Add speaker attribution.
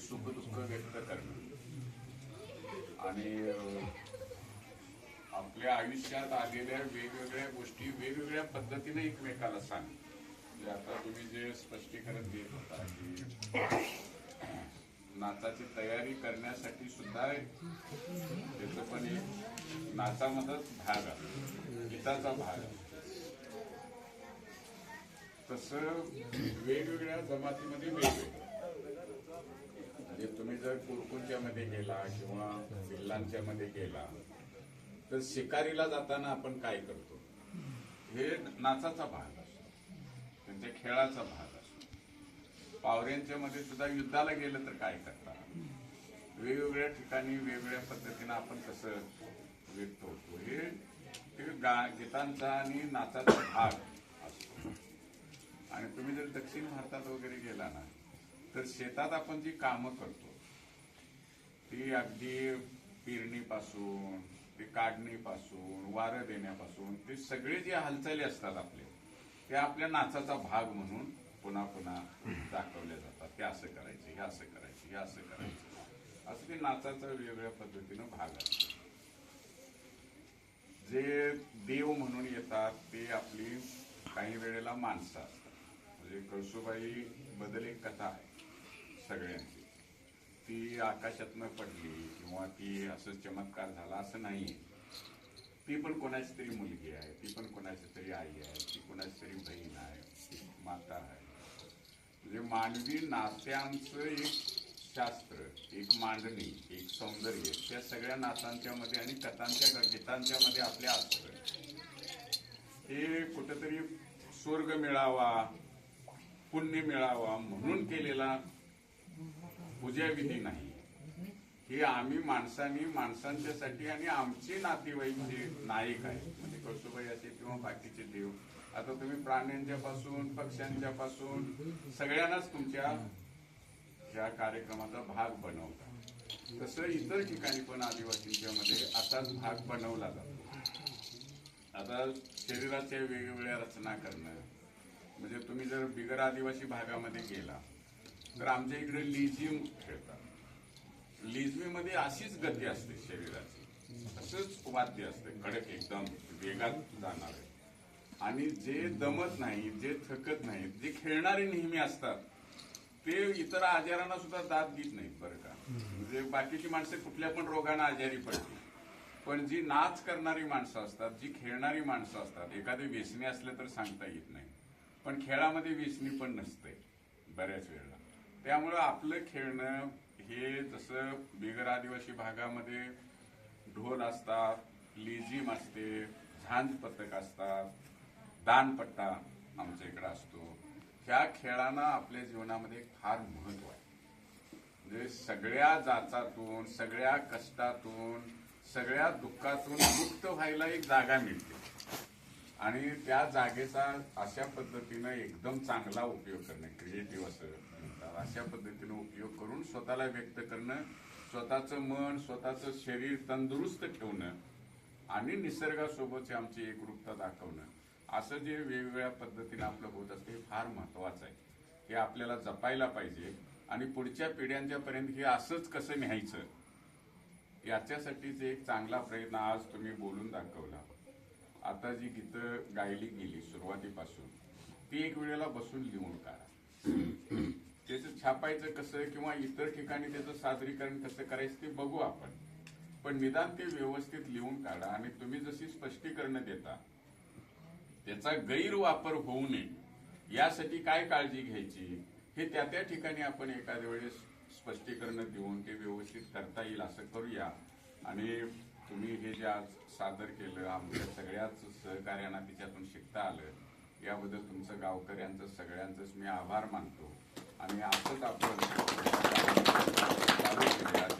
Speaker 1: सुख दुःख व्यक्त करणं आणि आपल्या आयुष्यात आलेल्या वेगवेगळ्या गोष्टी वेगवेगळ्या पद्धतीने एकमेकाला सांग. म्हणजे आता तुम्ही जे स्पष्टीकरण देत होता की नाचाची तयारी करण्यासाठी सुद्धा त्याचं पण एक नाचामध्येच भाग आहे. गीताचा भाग आहे. तसं वेगवेगळ्या जमातीमध्ये वेगवेगळं. म्हणजे तुम्ही जर कुरकुंच्या मध्ये गेला किंवा भिल्लांच्या मध्ये गेला तर शिकारीला जाताना आपण काय करतो? हे नाचाचा भाग असतो. त्यांच्या खेळाचा भाग असतो. पावऱ्यांच्या मध्ये सुद्धा युद्धाला गेलं तर काय करतात वेगवेगळ्या ठिकाणी वेगवेगळ्या पद्धतीनं आपण कसं व्यक्त होतो? हे हे गा गीतांचा आणि नाचाचा भाग असतो. आणि तुम्ही जर दक्षिण भारतात वगैरे गेला ना तर शेतात आपण जी कामं करतो ती अगदी पेरणीपासून ते काढणीपासून वारं देण्यापासून ते सगळे जे हालचाली असतात आपले ते आपल्या नाचाचा भाग म्हणून पुन्हा पुन्हा दाखवले जातात. ते असं करायचे हे असं करायचं हे असं करायचं. असं ते नाचाचा वेगवेगळ्या पद्धतीनं भाग असतो. जे देव म्हणून येतात ते आपली काही वेळेला माणसं असतात. म्हणजे कळसुबाई बदल एक कथा आहे. सगळ्यांची ती आकाशातनं पडली किंवा ती असं चमत्कार झाला असं नाही. ती पण कोणाची तरी मुलगी आहे ती पण कोणाची तरी आई आहे ती कोणाची तरी बहीण आहे ती माता आहे. म्हणजे मानवी नात्यांचं एक शास्त्र एक मांडणी एक सौंदर्य त्या सगळ्या नातांच्यामध्ये आणि कथांच्या गीतांच्यामध्ये आपले आपल्या असतं हे कुठंतरी स्वर्ग मिळावा पुण्य मिळावा म्हणून केलेला पूजाविधी नाही. हे आम्ही माणसांनी माणसांच्यासाठी आणि आमचे नातेवाईक जे नायक आहेत म्हणजे कसुबाई असेल किंवा बाकीचे देव आता तुम्ही प्राण्यांच्या पासून पक्ष्यांच्या पासून सगळ्यांनाच तुमच्या या कार्यक्रमाचा भाग बनवता. तसं इतर ठिकाणी पण आदिवासींच्या मध्ये असाच भाग बनवला जातो. आता शरीराच्या वेगवेगळ्या रचना करणं म्हणजे तुम्ही जर बिगर आदिवासी भागामध्ये गेला तर आमच्या इकडे लिझिम खेळतात. लिझमीमध्ये अशीच गती असते शरीराची. असंच वाद्य असते. कडक एकदम वेगात जाणार आहे. आणि जे दमत नाही जे थकत नाहीत जे खेळणारे नेहमी असतात ते इतर आजारांना सुद्धा दाद देत नाहीत बरं का. म्हणजे बाकीची माणसं कुठल्या पण रोगांना आजारी पडतील. पण जी नाच करणारी माणसं असतात जी खेळणारी माणसं असतात एखादे व्यसनी असले तर सांगता येत नाही. पण खेळामध्ये व्यसनी पण नसते बऱ्याच वेळेला. त्यामुळं आपलं खेळणं हे जसं बिगर आदिवासी भागामध्ये ढोल असतात लिजिम असते झांज पथक असतात दानपट्टा आमच्या इकडे असतो. ह्या खेळांना आपल्या जीवनामध्ये फार महत्त्व आहे. म्हणजे सगळ्या जाचातून सगळ्या कष्टातून सगळ्या दुःखातून मुक्त व्हायला एक जागा मिळते. आणि त्या जागेचा अशा पद्धतीनं एकदम चांगला उपयोग करणे क्रिएटिव्ह असं. अशा पद्धतीनं उपयोग करून स्वतःला व्यक्त करणं स्वतःचं मन स्वतःचं शरीर तंदुरुस्त ठेवणं आणि निसर्गासोबतची आमची एकरूपता दाखवणं असं जे वेगवेगळ्या पद्धतीने आपलं होत असते हे फार महत्वाचं आहे. हे आपल्याला जपायला पाहिजे आणि पुढच्या पिढ्यांच्या पर्यंत हे असंच कसं न्यायचं याच्यासाठीच एक चांगला प्रयत्न आज तुम्ही बोलून दाखवला. आता जी गीतं गायली गेली सुरुवातीपासून ती एक वेळेला बसून लिहून काढा. छापायचं कसं किंवा इतर ठिकाणी त्याचं सादरीकरण कसं करायचं ते बघू आपण. पण निदान ते व्यवस्थित लिहून काढा आणि तुम्ही जशी स्पष्टीकरणं देता त्याचा गैरवापर होऊ नये. यासाठी काय काळजी घ्यायची? हे त्या त्या ठिकाणी आपण एखाद्या वेळेस स्पष्टीकरण देऊन ते व्यवस्थित करता येईल असं करूया. आणि तुम्ही हे जे आज सादर केलं आमच्या सगळ्याच सहकार्यांना तिच्यातून शिकता आलं याबद्दल तुमचं गावकऱ्यांचं सगळ्यांचंच मी आभार मानतो. आणि असंच आपण चालू केलं